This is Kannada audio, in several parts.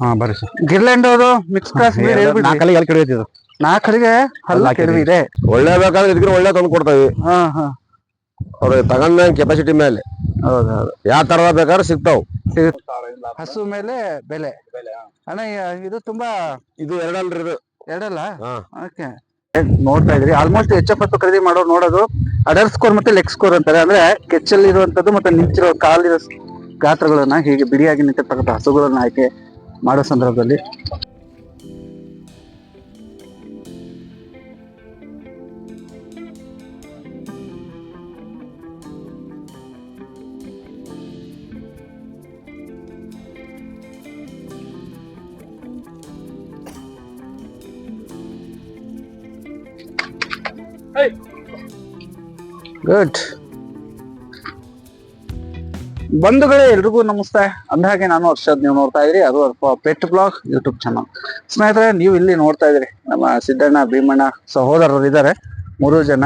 ಹಾ ಬರ್ರಿ ಸರ್ ಗಿರ್ಲೆಂಡ್ ಅವರು ಮಿಕ್ಸ್ ಕ್ರಾಸ್ ನಾಲ್ಕಲ್ಲಿ ಕಡಿಯೋದು ನಾಲ್ಕರಿಗೆ ಹಲ್ಲ. ಕೆಡವಿದೆ ಒಳ್ಳೆ ಬೇಕಾದ್ರೆ ಇದಕ್ಕೆ ಒಳ್ಳೆ ತಂದು ಕೊಡ್ತಾವಿ. ಹಾ ಹಾ. ಅವ್ರಿಗೆ ತಗೊಂಡ ಕೆಪಾಸಿಟಿ ಮೇಲೆ. ಹೌದೌದು ಯಾವ ತರದ ಬೇಕಾದ್ರೆ ಸಿಗ್ತಾವ್. ಹಸು ಮೇಲೆ ಬೆಲೆ. ಅಣ್ಣ ಇದು ತುಂಬಾ ಇದು ಎರಡಲ್ರಿ ಇದು. ಎರಡಲ್ಲ? ಓಕೆ. ನೋಡ್ತಾ ಇದ್ರಿ. ಆಲ್ಮೋಸ್ಟ್ ಎಚ್ ಎಫ್ ಖರೀದಿ ಮಾಡೋರು ನೋಡೋದು. ಅಡರ್ ಸ್ಕೋರ್ ಮತ್ತೆ ಲೆಗ್ ಸ್ಕೋರ್ ಅಂತಾರೆ. ಅಂದ್ರೆ ಕೆಚ್ಚಲ್ಲಿ ಇರುವಂತದ್ದು ಮತ್ತೆ ನಿಂತಿರೋ ಕಾಲಿರೋ ಗಾತ್ರಗಳನ್ನ ಹೀಗೆ ಬಿಡಿಯಾಗಿ ನಿಂತಿರ್ತಕ್ಕಂಥ ಹಸುಗಳನ್ನ ಆಯ್ಕೆ ಮಾಡೋ ಸಂದರ್ಭದಲ್ಲಿ ಗುಡ್ ಬಂಧುಗಳೇ, ಎಲ್ರಿಗೂ ನಮಸ್ತೆ. ಅಂದಹಾಗೆ ನಾನು ಹರ್ಷದ್, ನೀವು ನೋಡ್ತಾ ಇದ್ರಿ. ಅದು ಪೆಟ್ ಬ್ಲಾಗ್ ಯೂಟ್ಯೂಬ್ ಚಾನಲ್. ಸ್ನೇಹಿತರೆ, ನೀವು ಇಲ್ಲಿ ನೋಡ್ತಾ ಇದ್ರಿ. ನಮ್ಮ ಸಿದ್ದಣ್ಣ, ಭೀಮಣ್ಣ ಸಹೋದರರು ಇದ್ದಾರೆ. ಮೂರು ಜನ.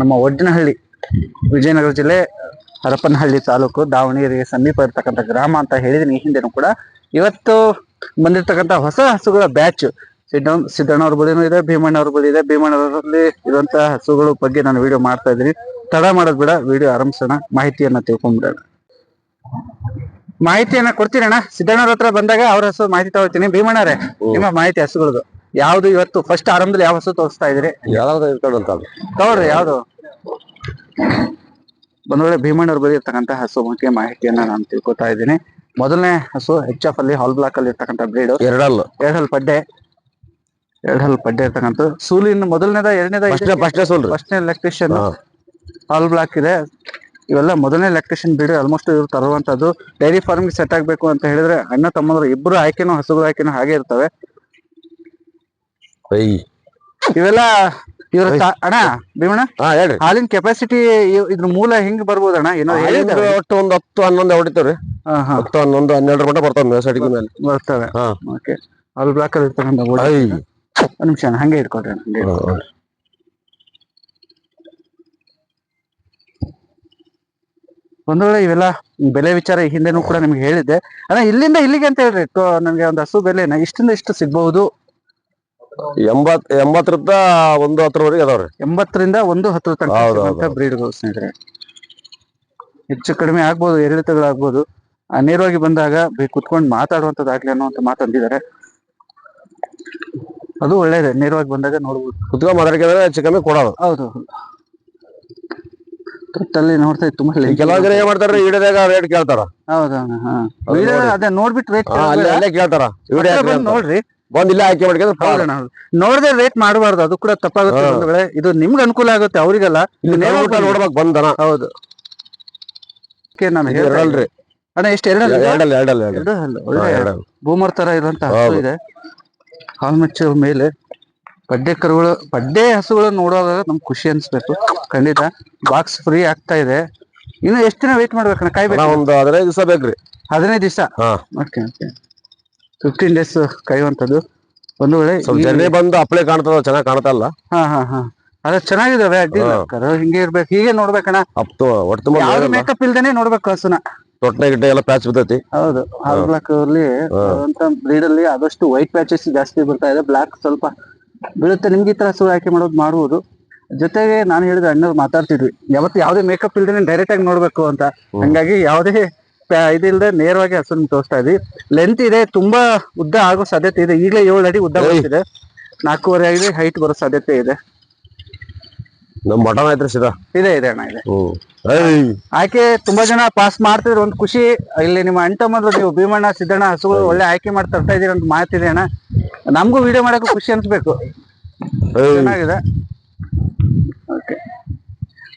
ನಮ್ಮ ಒಡ್ಡಿನಹಳ್ಳಿ ವಿಜಯನಗರ ಜಿಲ್ಲೆ, ಹರಪನಹಳ್ಳಿ ತಾಲೂಕು, ದಾವಣಗೆರೆಗೆ ಸಮೀಪ ಇರ್ತಕ್ಕಂಥ ಗ್ರಾಮ ಅಂತ ಹೇಳಿದೀನಿ ಹಿಂದೆನೂ ಕೂಡ. ಇವತ್ತು ಬಂದಿರ್ತಕ್ಕಂಥ ಹೊಸ ಹಸುಗಳ ಬ್ಯಾಚ್. ಸಿದ್ದ, ಸಿದ್ದಣ್ಣ ಅವ್ರ ಬಳಿನೂ ಇದೆ, ಭೀಮಣ್ಣ ಅವ್ರ ಬಳಿ ಇದೆ. ಭೀಮಣ್ಣವರಲ್ಲಿ ಇರುವಂತಹ ಹಸುಗಳ ಬಗ್ಗೆ ನಾನು ವಿಡಿಯೋ ಮಾಡ್ತಾ ಇದ್ದೀನಿ. ತಡ ಮಾಡೋದ್ ಬೇಡ ವಿಡಿಯೋ ಆರಂಭಿಸೋಣ. ಮಾಹಿತಿಯನ್ನ ತಿಳ್ಕೊಂಡ್ಬಿಡೋಣ ಮಾಹಿತಿಯನ್ನ ಕೊಡ್ತೀರಣ್ಣ? ಸಿದ್ದಣ್ಣವ್ರ ಹತ್ರ ಬಂದಾಗ ಅವ್ರ ಹಸು ಮಾಹಿತಿ ತಗೋತೀನಿ ಭೀಮಣ್ಣರೇ ನಿಮ್ಮ ಮಾಹಿತಿ ಹಸುಗಳದು. ಯಾವ್ದು ಇವತ್ತು ಫಸ್ಟ್ ಆರಂಭದಲ್ಲಿ ಯಾವ ಹಸು ತೋರಿಸ್ತಾ ಇದ್ರಿ ತಗೊಳ್ರಿ ಯಾವ್ದು? ಒಂದ್ ವೇಳೆ ಭೀಮಣ್ಣವ್ರ ಬಳಿ ಹಸು ಬಗ್ಗೆ ಮಾಹಿತಿಯನ್ನ ನಾನು ತಿಳ್ಕೊತಾ ಇದ್ದೀನಿ. ಮೊದಲನೇ ಹಸು ಹೆಚ್ ಎಫ್ ಅಲ್ಲಿ ಹಾಲ್ ಬ್ಲಾಕ್ ಅಲ್ಲಿ ಇರ್ತಕ್ಕಂಥ ಬ್ರೀಡ್ ಎರಡಲ್ಲ. ಎರಡ್ ಹಲ್ ಪಡ್ಡೆ. ಎರಡ್ ಹಲ್ ಪಡ್ಡೆ ಇರ್ತಕ್ಕಂಥ ಸೂಲಿನ ಮೊದಲನೇದ ಎರಡನೇದ ಫಸ್ಟ್ ಎಲೆಕ್ಟ್ರಿಷಿಯನ್ ಹಾಲ್ ಬ್ಲಾಕ್ ಇದೆ. ಇವೆಲ್ಲ ಮೊದಲನೇ ಎಲೆಕ್ಟ್ರಿಷಿಯನ್ ಬಿಡಿ ಆಲ್ಮೋಸ್ಟ್ ಇವ್ರು ತರುವಂತದ್ದು ಡೈರಿ ಫಾರ್ಮ್ಗೆ ಸೆಟ್ ಆಗ್ಬೇಕು ಅಂತ ಹೇಳಿದ್ರೆ ಅಣ್ಣ ತಮ್ಮಂದ್ರು ಇಬ್ರು ಆಯ್ಕೆನೂ ಹಸುಗಳ ಆಯ್ಕೆನೂ ಹಾಗೆ ಇರ್ತವೆ. ಇವೆಲ್ಲ ಇವ್ರ ಅಣ್ಣ ಭೀಮಣ್ಣ? ಹಾಲಿನ ಕೆಪಾಸಿಟಿ ಇದ್ರ ಮೂಲ ಹೆಂಗ್ ಬರ್ಬೋದಣ್ಣ? ಏನೋ ಒಟ್ಟು ಒಂದ್ ಹತ್ತು ಹನ್ನೊಂದು ಹೊಡಿತಾವ್ರಿ ಹತ್ತು ಹನ್ನೊಂದು ಹನ್ನೆರಡು ಮಟ್ಟ ಬರ್ತಾವ ಸಡಿಗೆ ಮೇಲೆ. ಬರ್ತವೆ. ಓಕೆ ಅಲ್ಲಿ ಬ್ಲಾಕ್ ಅಲ್ಲಿ ನಿಮಿಷ ಹಂಗೆ ಹಂಗೆ ಒಂದ್ ವೇಳೆ ಇವೆಲ್ಲ ಬೆಲೆ ವಿಚಾರ ಈ ಹಿಂದೆನೂ ಕೂಡ ನಿಮ್ಗೆ ಹೇಳಿದ್ದೆ. ಅಣ್ಣ ಇಲ್ಲಿಂದ ಇಲ್ಲಿಗೆ ಅಂತ ಹೇಳ್ರಿ ನನ್ಗೆ ಒಂದು ಹಸು ಬೆಲೆನ ಇಷ್ಟಿಂದ ಇಷ್ಟು ಸಿಗ್ಬಹುದು? ಎಂಬತ್ ಎಂಬತ್ತರಿಂದ ಒಂದು ಹತ್ತರವರೆಗೆ ಅದಾವ್ರಿ. ಎಂಬತ್ತರಿಂದ ಒಂದು ಹತ್ತರ ತನಕ ಬ್ರೀಡ್ಗಳು ಸ್ನೇಹಿತರೆ. ಹೆಚ್ಚು ಕಡಿಮೆ ಆಗ್ಬೋದು ಏರಿಳಿತಗಳಾಗ್ಬೋದು ನೇರವಾಗಿ ಬಂದಾಗ ಬೇ- ಕುತ್ಕೊಂಡು ಮಾತಾಡುವಂತದ್ದಾಗ್ಲಿ ಅನ್ನುವಂತ ಮಾತು ಅಂದಿದ್ದಾರೆ ಅದು ಒಳ್ಳೇದೇ ನೇರವಾಗಿ ಬಂದಾಗ ನೋಡ್ಬೋದು. ಕುತ್ಕೊಂಡ್ ಮಾತಾಡಿಕೆ ಹೆಚ್ಚು ಕಮ್ಮಿ ಕೊಡೋದು. ಹೌದು. ತೊಟ್ಟಲ್ಲಿ ನೋಡ್ತಾ ಇತ್ತು ತುಂಬಾ lengthy ಏನ್ ಮಾಡ್ತಾರೆ ವಿಡಿಯೋದಾಗ ರೇಟ್ ಕೇಳ್ತಾರ. ಹೌದೌದು ಹಾ. ಅದು ಅದೇ ನೋಡ್ಬಿಟ್ಟು ರೇಟ್ ಅಲ್ಲೇ ಅಲ್ಲೇ ಕೇಳ್ತಾರ. ವಿಡಿಯೋ ನೋಡ್ರಿ. ಬಂದ್ ಇಲ್ಲೇ ಆಯ್ಕೆ. ಹೌದಣ್ಣ ನೋಡದೆ ರೇಟ್ ಮಾಡಬಾರ್ದು ಅದು ಕೂಡ ತಪ್ಪಾಗುತ್ತೆ. ವೇಳೆ ಇದು ನಿಮ್ಗೆ ಅನುಕೂಲ ಆಗುತ್ತೆ ಅವರಿಗೆಲ್ಲ. ನೋಡ್ಬೇಕು ಬಂದನ. ಹೌದು. ಹೇಳ್ತಾ ಎರಡಲ್ರಿ. ಅಣ್ಣ ಎಷ್ಟು ಎರಡಲ್ಲ ಎರಡಲ್ಲ ಎರಡಲ್ಲ ಎರಡು ಬೂಮರ್ ತರ ಇರುವಂತ. ಇದೆ. ಹಾಲ್ಮಚ್ಚ ಮೇಲೆ. ಪಡ್ಡೆ ಕರುಗಳು ಪಡ್ಡೆ ಹಸುಗಳು ನೋಡೋದಾದ್ರೆ ನಮ್ಗೆ ಖುಷಿ ಅನ್ಸ್ಬೇಕು. ಖಂಡಿತ ಬಾಕ್ಸ್ ಫ್ರೀ ಆಗ್ತಾ ಇದೆ. ಇನ್ನು ಎಷ್ಟು ದಿನ ವೇಟ್ ಮಾಡ್ಬೇಕಣ್ಣ ಕಾಯ್ಬೇಕು ಒಂದು ಹದಿನೈದು ದಿವಸ ಬೇಕ್ರಿ. ಹದಿನೈದು ದಿವಸ? ಓಕೆ ಓಕೆ ಫಿಫ್ಟೀನ್ ಡೇಸ್ ಕಾಯುವಂಥದ್ದು. ಒಂದು ವೇಳೆ ಜನ ಬಂದು ಅಪ್ಲೈ ಕಾಣ್ತದ ಚೆನ್ನಾಗಿ ಕಾಣ್ತಲ್ಲ ಹಾ ಹಾ ಹಾ. ಅದ ಚೆನ್ನಾಗಿದೆ. ಕರು ಹಿಂಗೆ ಇರ್ಬೇಕು. ಹೀಗೆ ನೋಡ್ಬೇಕಣ್ಣ. ಅಪ್ತು ಒಟ್ಟು ಯಾವ್ದು ಮೇಕಪ್ ಇಲ್ದೇನೆ ನೋಡ್ಬೇಕು ಹಸುನ. ತೊಟ್ಟೆ ಗಿಟ್ಟೆ ಎಲ್ಲ ಪ್ಯಾಚ್ ಬಿದ್ದೈತಿ. ಹೌದು. ಹಾಲ್ ಬ್ಲಾಕ್ ಅಲ್ಲಿ ಅಂತ ಬ್ರೀಡ್ ಅಲ್ಲಿ ಆದಷ್ಟು ವೈಟ್ ಪ್ಯಾಚಸ್ ಜಾಸ್ತಿ ಬರ್ತಾ ಇದೆ. ಬ್ಲಾಕ್ ಸ್ವಲ್ಪ ಬೀಳುತ್ತೆ ನಿಮ್ಗೆ ಈ ತರ ಹಸು ಆಯ್ಕೆ ಮಾಡೋದು ಮಾಡುವುದು ಜೊತೆಗೆ ನಾನು ಹೇಳಿದ ಅಣ್ಣವ್ರು ಮಾತಾಡ್ತಿದ್ವಿ. ಯಾವತ್ತು ಯಾವ್ದೇ ಮೇಕಪ್ ಇಲ್ದೇನೆ ಡೈರೆಕ್ಟ್ ಆಗಿ ನೋಡ್ಬೇಕು ಅಂತ. ಹಂಗಾಗಿ ಯಾವುದೇ ಪ್ಯಾ- ಇದಿಲ್ದೆ ನೇರವಾಗಿ ಹಸುನ ತೋರಿಸ್ತಾ ಇದ್ವಿ. ಲೆಂತ್ ಇದೆ ತುಂಬಾ ಉದ್ದ ಆಗೋ ಸಾಧ್ಯತೆ ಇದೆ. ಈಗಲೇ ಏಳು ಅಡಿ ಉದ್ದ. ಬರ್ತಿದೆ ನಾಲ್ಕೂವರೆ ಆಗಿದೆ ಹೈಟ್ ಬರೋ ಸಾಧ್ಯತೆ ಇದೆ. ನಮ್ ಮಟನ್ ಐತ್ರಿ ಸೀದಾ. ಇದೆ ಇದೆ ಅಣ್ಣ ಇದೆ. ಹ್ಮ್. ಆಯ್ಕೆ ತುಂಬಾ ಜನ ಪಾಸ್ ಮಾಡ್ತಿದ್ರು ಒಂದ್ ಖುಷಿ. ಇಲ್ಲಿ ನಿಮ್ಮ ಅಣ್ತಮ್ಮಂದ್ರು ನೀವು ಭೀಮಣ್ಣ ಸಿದ್ದಣ್ಣ ಹಸುಗಳು ಒಳ್ಳೆ ಆಯ್ಕೆ ಮಾಡಿ ತರ್ತಾ ಇದೀರ ಅಂತ ಮಾತಿದೆ ಅಣ್ಣ. ನಮಗೂ ವಿಡಿಯೋ ಮಾಡಕ್ಕೂ ಖುಷಿ ಅನ್ಸ್ಬೇಕು. ಚೆನ್ನಾಗಿದೆ. ಓಕೆ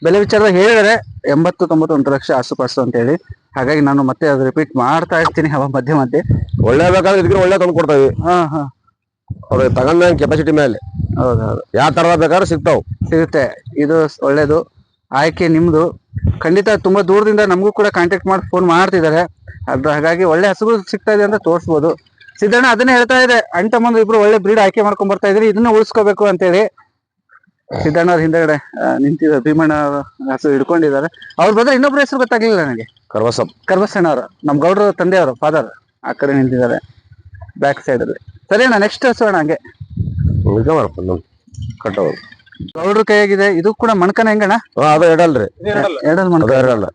ಬೆಲೆ ವಿಚಾರದಾಗ ಹೇಳಿದರೆ ಎಂಬತ್ತು ತೊಂಬತ್ತು ಒಂದು ಲಕ್ಷ ಆಸುಪಾಸು ಅಂತ ಹೇಳಿ. ಹಾಗಾಗಿ ನಾನು ಮತ್ತೆ ಅದು ರಿಪೀಟ್ ಮಾಡ್ತಾ ಇರ್ತೀನಿ ಅವ ಮಧ್ಯ ಮಧ್ಯೆ. ಒಳ್ಳೆ ಬೇಕಾದ್ರೆ ಇದಕ್ಕೆ ಒಳ್ಳೆ ತಂದು ಕೊಡ್ತಾವಿ ಹಾ ಹಾ. ಅವ್ರಿಗೆ ತಗೊಂಡ ಕೆಪಾಸಿಟಿ ಮೇಲೆ. ಹೌದೌದು ಯಾವ ಥರ ಬೇಕಾದ್ರೆ ಸಿಗ್ತಾವ್. ಸಿಗುತ್ತೆ. ಇದು ಸ್- ಒಳ್ಳೇದು. ಆಯ್ಕೆ ನಿಮ್ದು. ಖಂಡಿತ ತುಂಬಾ ದೂರದಿಂದ ನಮಗೂ ಕೂಡ ಕಾಂಟ್ಯಾಕ್ಟ್ ಮಾಡಿ ಫೋನ್ ಮಾಡ್ತಿದ್ದಾರೆ. ಅದ್ರ ಹಾಗಾಗಿ ಒಳ್ಳೆ ಹಸುಗಳು ಸಿಗ್ತಾ ಇದೆ ಅಂತ ತೋರಿಸ್ಬೋದು. ಸಿದ್ದಣ್ಣ ಅದನ್ನೇ ಹೇಳ್ತಾ ಇದೆ. ಅಣ್ಣ ತಮ್ಮಂದ್ರು ಇಬ್ರು ಒಳ್ಳೆ ಬ್ರೀಡ್ ಆಯ್ಕೆ ಮಾಡ್ಕೊಂಡ್ ಬರ್ತಾ ಇದ್ರಿ ಇದನ್ನ ಉಳಿಸ್ಕೋಬೇಕು ಅಂತೇಳಿ. ಸಿದ್ದಣ್ಣ ಅವ್ರ ಹಿಂದೆಗಡೆ ಆ, ನಿಂತಿದ್ದಾರೆ. ಭೀಮಣ್ಣ ಅವ್ರ ಹಸು ಹಿಡ್ಕೊಂಡಿದ್ದಾರೆ. ಅವ್ರ ಬಂದ್ರೆ ಇನ್ನೊಬ್ರ ಹೆಸರು ಗೊತ್ತಾಗ್ಲಿಲ್ಲ ನನಗೆ. ಕರ್ವಸಪ್ ಕರ್ಬಸಣ್ಣ ಅವರು. ನಮ್ ಗೌಡ್ರ ತಂದೆಯವರು ಫಾದರ್ ಆ ಕಡೆ ನಿಂತಿದ್ದಾರೆ. ಬ್ಯಾಕ್ ಸೈಡ್ ಅಲ್ಲಿ. ಸರಿ ಅಣ್ಣ ನೆಕ್ಸ್ಟ್ ಹಸೋಣ ಹಂಗೆ. ಕಟ್ಟವು ಕೈ ಕೈಯಾಗಿದೆ ಇದು ಕೂಡ ಮಣ್ಕನ ಹೆಂಗಣ್ಣ? ಅದು ಎರಡಲ್ರಿ. ಎರಡಲ್ ಮಣ್ಕ. ಅದು ಎರಡಲ್ಲ.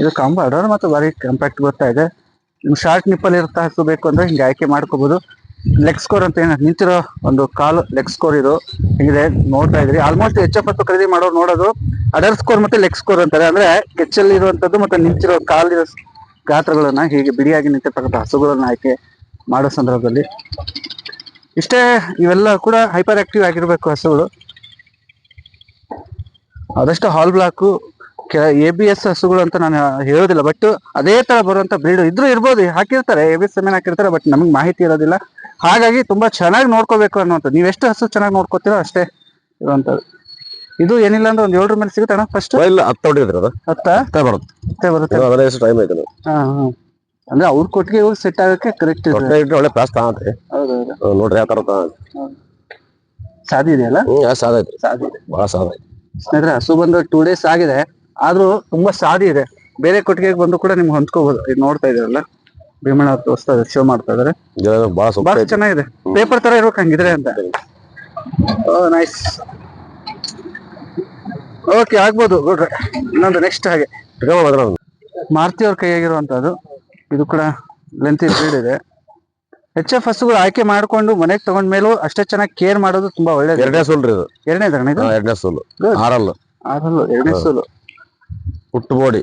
ಇದು ಕಂಬ ಎಡಲ್ ಮತ್ತು ಬಾರಿ ಕಾಂಪ್ಯಾಕ್ಟ್ ಬರ್ತಾ ಇದೆ? ನಿಮ್ಗೆ ಶಾರ್ಟ್ ನಿಪ್ಪಲ್ ಹಸು ಬೇಕು ಅಂದ್ರೆ ಹಿಂಗೆ ಆಯ್ಕೆ ಮಾಡ್ಕೋಬಹುದು ಲೆಗ್ ಸ್ಕೋರ್ ಅಂತ ಏನ ನಿಂತಿರೋ ಒಂದು ಕಾಲು ಲೆಗ್ ಸ್ಕೋರ್ ಇದು. ಹಿಂಗಿದೆ ನೋಡ್ತಾ ಇದ್ರಿ. ಆಲ್ಮೋಸ್ಟ್ ಎಚ್ ಎಫ್ ಹತ್ತು ಖರೀದಿ ಮಾಡೋರು ನೋಡೋದು. ಅಡರ್ ಸ್ಕೋರ್ ಮತ್ತೆ ಲೆಗ್ ಸ್ಕೋರ್ ಅಂತಾರೆ. ಅಂದ್ರೆ ಕೆಚ್ಚಲ್ಲಿ ಇರುವಂತದ್ದು ಮತ್ತೆ ನಿಂತಿರೋ ಕಾಲಿರೋ ಗಾತ್ರಗಳನ್ನ ಹೀಗೆ ಬಿಡಿಯಾಗಿ ನಿಂತಿರ್ತಕ್ಕಂಥ ಹಸುಗಳನ್ನ ಆಯ್ಕೆ ಮಾಡೋ ಸಂದರ್ಭದಲ್ಲಿ. ಇಷ್ಟೇ ಇವೆಲ್ಲ ಕೂಡ ಹೈಪರ್ ಆಕ್ಟಿವ್ ಆಗಿರ್ಬೇಕು ಹಸುಗಳು. ಆದಷ್ಟು ಹಾಲ್ ಬ್ಲಾಕು ಎ ಬಿ ಎಸ್ ಹಸುಗಳು ಅಂತ ನಾನು ಹೇಳೋದಿಲ್ಲ ಬಟ್ ಅದೇ ತರ ಬರುವಂತ ಬ್ರೀಡ್ ಇದ್ರೂ ಇರ್ಬೋದು ಹಾಕಿರ್ತಾರೆ ಎ ಬಿ ಎಸ್ ಸೆಮೆನ್ ಹಾಕಿರ್ತಾರೆ ಬಟ್ ನಮಗೆ ಮಾಹಿತಿ ಇರೋದಿಲ್ಲ. ಹಾಗಾಗಿ ತುಂಬಾ ಚೆನ್ನಾಗಿ ನೋಡ್ಕೋಬೇಕು ಅನ್ನುವಂಥದ್ದು. ನೀವು ಎಷ್ಟು ಹಸು ಚೆನ್ನಾಗಿ ನೋಡ್ಕೋತೀರೋ ಅಷ್ಟೇ ಇರುವಂಥದ್ದು. ಇದು ಏನಿಲ್ಲ ಅಂದ್ರೆ ಒಂದು ಏಳರ ಮೇಲೆ ಸಿಗುತ್ತಣ್ಣ ಫಸ್ಟ್ ಇಲ್ಲ ಹತ್ತು ಹೊಡಿದ್ರಿ ಅದು. ಹತ್ತ? ಬರುತ್ತೆ. ಬರುತ್ತೆ. ಟೈಮ್ ಆಯ್ತು ಹಾ ಹಾ. ಅಂದ್ರೆ ಅವ್ರ ಕೊಟ್ಟಿಗೆ ಸೆಟ್ ಆಗಕ್ಕೆ ಕರೆಕ್ಟ್ ಇದೆ. ಹೊಟ್ಟೆ ಒಳ್ಳೆ ಪ್ಲಾಸ್ ತಾಂತ್ರಿ ಹೌದೌದು. ನೋಡ್ರಿ ಯಾವ ತರ ಸಾದಿ ಇದೆಯಲ್ಲ ಹ್ಮ್ ಐತ್ರಿ ಇದೆ. ಬಹಳ ಸಾದ ಐತಿ ಸ್ನೇಹಿತರೆ ಹಸು ಬಂದು ಟೂ ಡೇಸ್ ಆಗಿದೆ. ಆದ್ರೂ ತುಂಬಾ ಸಾದಿ ಇದೆ. ಬೇರೆ ಕೊಟ್ಟಿಗೆಗೆ ಬಂದು ಕೂಡ ನಿಮ್ಗೆ ಹೊಂದ್ಕೋಬಹುದು ಇದು ನೋಡ್ತಾ ಇದೀರಲ್ಲ? ಭೀಮಣ್ಣ ಅವ್ರು ತೋರಿಸ್ತಾ ಶೋ ಮಾಡ್ತಾ ಇದಾರೆ. ಗಿಡ ಬಹಳ ಚೆನ್ನಾಗಿದೆ. ಪೇಪರ್ ತರ ಇರ್ಬೇಕು ಹಂಗಿದ್ರೆ ಅಂತ. ನೈಸ್ ಓಕೆ ಆಗ್ಬೋದು. ನೋಡ್ರಿ. ಇನ್ನೊಂದು ನೆಕ್ಸ್ಟ್ ಹಾಗೆ. ಮಾರುತಿ ಅವ್ರ ಕೈಯಾಗಿರುವಂತದ್ದು ಇದು ಕೂಡ ಲೆಂತಿ ಬ್ರೀಡ್ ಇದೆ. ಎಚ್ ಎಫ್ ಹಸುಗಳು ಆಯ್ಕೆ ಮಾಡ್ಕೊಂಡು ಮನೆಗೆ ತಗೊಂಡ ಮೇಲೂ ಅಷ್ಟೇ ಚೆನ್ನಾಗಿ ಕೇರ್ ಮಾಡೋದು ತುಂಬಾ ಒಳ್ಳೇದು. ಎರಡನೇ ಸೂಲ್ರಿ ಇದು. ಎರಡನೇದಣ್ಣ ಇದು? ಎರಡನೇ ಸೋಲು. Good. ಆರಲ್ಲು. ಅದಲ್ಲ ಎರಡನೇ ಸೋಲು. ಪುಟ್ಟು ಬೋಡಿ.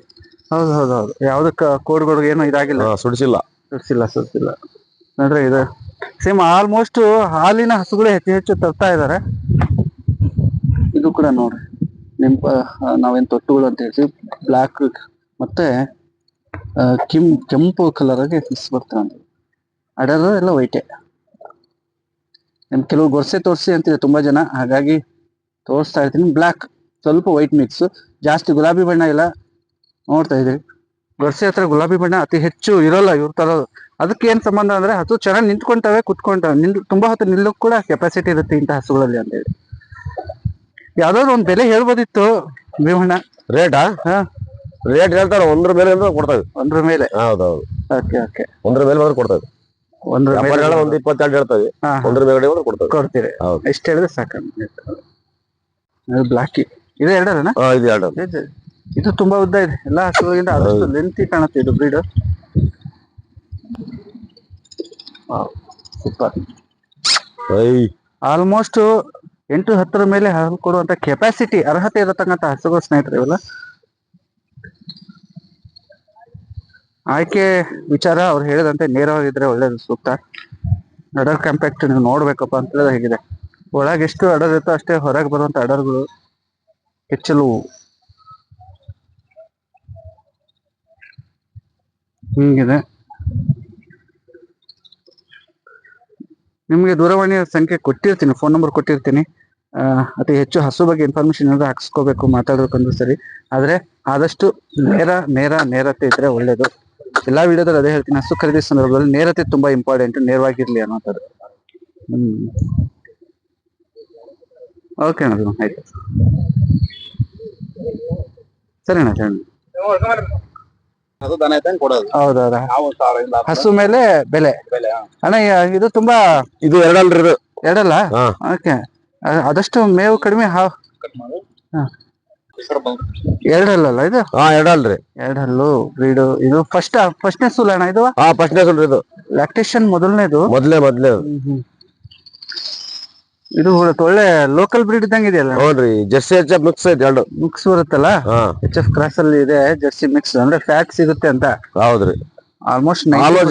ಹೌದು ಹೌದು ಹೌದು. ಯಾವ್ದಕ್ಕ ಕೋಡ್ಗಳು ಏನು ಇದಾಗಿಲ್ಲ. ಸುಡಿಸಿಲ್ಲ ಸುಡಿಸಿಲ್ಲ. ಸುಡಿಸಿಲ್ಲ ಸುಡ್ಸಿಲ್ಲ. ನೋಡ್ರಿ ಇದು. ಸೇಮ್ ಆಲ್ಮೋಸ್ಟ್ ಹಾಲಿನ ಹಸುಗಳೇ ಹೆಚ್ಚು ಹೆಚ್ಚು ತರ್ತಾ ಇದಾರೆ. ಇದು ಕೂಡ ನೋಡ್ರಿ. ನಿಮ್ಮ ನಾವೇನ್ ತೊಟ್ಟುಗಳು ಅಂತ ಹೇಳ್ತೀವಿ. ಬ್ಲ್ಯಾಕ್ ಮತ್ತೆ ಆ, ಕೆಂಪ್ ಕೆಂಪು ಕಲರ್ ಆಗಿ ಫಿಸ್ ಬರ್ತಾ ಅಂತ ಅಡರ್ ಎಲ್ಲ ವೈಟೆ ನಿಮ್ ಕೆಲವು ಗೊರ್ಸೆ ತೋರಿಸಿ ಅಂತಿದೆ ತುಂಬಾ ಜನ. ಹಾಗಾಗಿ ತೋರಿಸ್ತಾ ಇರ್ತೀನಿ. ಬ್ಲ್ಯಾಕ್ ಸ್ವಲ್ಪ ವೈಟ್ ಮಿಕ್ಸ್ ಜಾಸ್ತಿ ಗುಲಾಬಿ ಬಣ್ಣ ಇಲ್ಲ ನೋಡ್ತಾ ಇದ್ರಿ ಗೊರ್ಸೆ ಹತ್ರ ಗುಲಾಬಿ ಬಣ್ಣ ಅತಿ ಹೆಚ್ಚು ಇರೋಲ್ಲ ಇವ್ರ ತರೋದು ಅದಕ್ಕೆ ಏನ್ ಸಂಬಂಧ ಅಂದ್ರೆ ಹಸು ಚೆನ್ನಾಗಿ ನಿಂತ್ಕೊಂತಾವೆ ಕುತ್ಕೊಂತಾವೆ. ನಿಲ್ ತುಂಬಾ ಹೊತ್ತು ನಿಲ್ಲಕ್ ಕೂಡ ಕೆಪಾಸಿಟಿ ಇರುತ್ತೆ ಇಂಥ ಹಸುಗಳಲ್ಲಿ ಅಂತ ಹೇಳಿ. ಯಾವ್ದಾದ್ರು ಒಂದ್ ಬೆಲೆ ಹೇಳ್ಬೋದಿತ್ತು ಭೀಮಣ್ಣ? ರೇಟಾ ಹಾ. ರೇಟ್ ಹೇಳ್ತಾರ ಒಂದ್ರ ಮೇಲೆ ಅಂದ್ರೆ ಕೊಡ್ತಾವೆ ಒಂದ್ರ ಮೇಲೆ? ಹೌದೌದು. ಓಕೆ ಓಕೆ ಒಂದ್ರ ಮೇಲೆ ಬಂದ್ರೆ ಕೊಡ್ತಾವೆ ಒಂದ್ರ ಮೇಲೆ ವ್ಯಾಪಾರಿಗಳ ಒಂದ್ ಇಪ್ಪತ್ತೆರಡು ಹೇಳ್ತಾವೆ ಹಾ, ಹಾ. ಒಂದ್ರ ಮೇಲ್ಗಡೆ ಬಂದ್ರೆ ಕೊಡ್ತಾವೆ ಕೊಡ್ತೀರಿ. ಹೌದು. ಎಷ್ಟು ಹೇಳಿದ್ರೆ ಸಾಕು ಬ್ಲಾಕಿ ಇದು ಎರಡರನಾ? ಹಾ ಇದು ಎರಡು ಇದು ಇದು ತುಂಬಾ ಉದ್ದ ಇದೆ. ಎಲ್ಲಾ ಹಸುಗಳಿಂದ ಆದಷ್ಟು ಲೆಂತಿ ಕಾಣುತ್ತೆ ಇದು ಬ್ರೀಡ್ ಸೂಪರ್ ಐ. ಆಲ್ಮೋಸ್ಟ್ ಎಂಟು ಹತ್ತರ ಮೇಲೆ ಹಾಲು ಕೊಡುವಂತ ಕೆಪಾಸಿಟಿ ಅರ್ಹತೆ ಇರತಕ್ಕಂತ ಹಸುಗಳು ಸ್ನೇಹಿತರೆ ಇವೆಲ್ಲ ಆಯ್ಕೆ ವಿಚಾರ ಅವ್ರು ಹೇಳಿದಂತೆ ನೇರವಾಗಿದ್ರೆ ಒಳ್ಳೇದು, ಸೂಕ್ತ. ಅಡರ್ ಕಾಂಪ್ಯಾಕ್ಟ್ ನೀವು ನೋಡ್ಬೇಕಪ್ಪ ಅಂತ ಹೇಳಿದ್ರೆ ಹೇಗಿದೆ. ಒಳಗೆ ಎಷ್ಟು ಅಡರ್ ಇರುತ್ತೋ ಅಷ್ಟೇ ಹೊರಗೆ ಬರುವಂತ ಅಡರ್ಗಳು ಹೆಚ್ಚಲು ಹಿಂಗಿದೆ. ನಿಮಗೆ ದೂರವಾಣಿಯ ಸಂಖ್ಯೆ ಕೊಟ್ಟಿರ್ತೀನಿ, ಫೋನ್ ನಂಬರ್ ಕೊಟ್ಟಿರ್ತೀನಿ. ಅತಿ ಹೆಚ್ಚು ಹಸು ಬಗ್ಗೆ ಇನ್ಫಾರ್ಮೇಶನ್ ಏನಾದ್ರು ಹಾಕ್ಸ್ಕೋಬೇಕು ಮಾತಾಡೋಕಂದ್ರೆ ಸರಿ. ಆದ್ರೆ ಆದಷ್ಟು ನೇರ ನೇರ, ನೇರತೆ ಇದ್ರೆ ಒಳ್ಳೇದು. ಎಲ್ಲಾ ವಿಡಿಯೋದಲ್ಲಿ ಅದೇ ಹೇಳ್ತೀನಿ ಹಸು ಖರೀದಿ ಸಂದರ್ಭದಲ್ಲಿ ನೇರತೆ ತುಂಬಾ ಇಂಪಾರ್ಟೆಂಟ್ ನೇರವಾಗಿರ್ಲಿ ಅನ್ನೋಂಥದ್ದು ಹ್ಮ್. ಓಕೆ ಅಣ್ಣ ಆಯ್ತು. ಸರಿ ಅಣ್ಣ ಸರಿ. ಅದು ದನ ಇದ್ದಂಗೆ ಕೊಡೋದು ಹೌದೌದಾ. ನಾವು ಸಾವಿರದಿಂದ ಹಸು ಮೇಲೆ ಬೆಲೆ. ಬೆಲೆ ಅಣ್ಣ ಇದು ತುಂಬಾ ಇದು ಎರಡಲ್ರಿ ಇದು. ಎರಡಲ್ಲ? ಹಾ. ಓಕೆ ಆದಷ್ಟು ಮೇವು ಕಡಿಮೆ ಹಾ. ಕಟ್ ಮಾಡಿ. ಹಾ. ಎರಡಲ್ಲ ಇದು? ಹಾ ಎರಡಲ್ರಿ. ಎರಡಲ್ಲು. ಬ್ರೀಡು ಇದು ಫಸ್ಟ್ ಫಸ್ಟ್ನೇ ಸೂಲ್ ಅಣ್ಣ ಇದು? ಹಾ ಫಸ್ಟ್ನೇ ಸುಲ್ರಿ ಇದು. ಲ್ಯಾಕ್ಟೇಷನ್ ಮೊದಲನೇದು ಮೊದ್ಲೇ ಮೊದ್ಲೇ. ಇದು ಒಳ್ಳೆ ಲೋಕಲ್ ಬ್ರೀಡ್ ಇದ್ದಂಗೆ ಇದೆಯಲ್ಲ ನೋಡ್ರಿ ಜರ್ಸಿ ಎಚ್ ಮಿಕ್ಸ್ ಐತಿ ಎರಡು. ಮಿಕ್ಸ್ ಬರುತ್ತಲ್ಲ? ಎಚ್ ಎಫ್ ಕ್ರಾಸ್ ಅಲ್ಲಿ ಇದೆ ಜರ್ಸಿ ಮಿಕ್ಸ್ ಅಂದ್ರೆ ಫ್ಯಾಟ್ ಸಿಗುತ್ತೆ ಅಂತ. ಹೌದ್ರಿ. ಆಲ್ಮೋಸ್ಟ್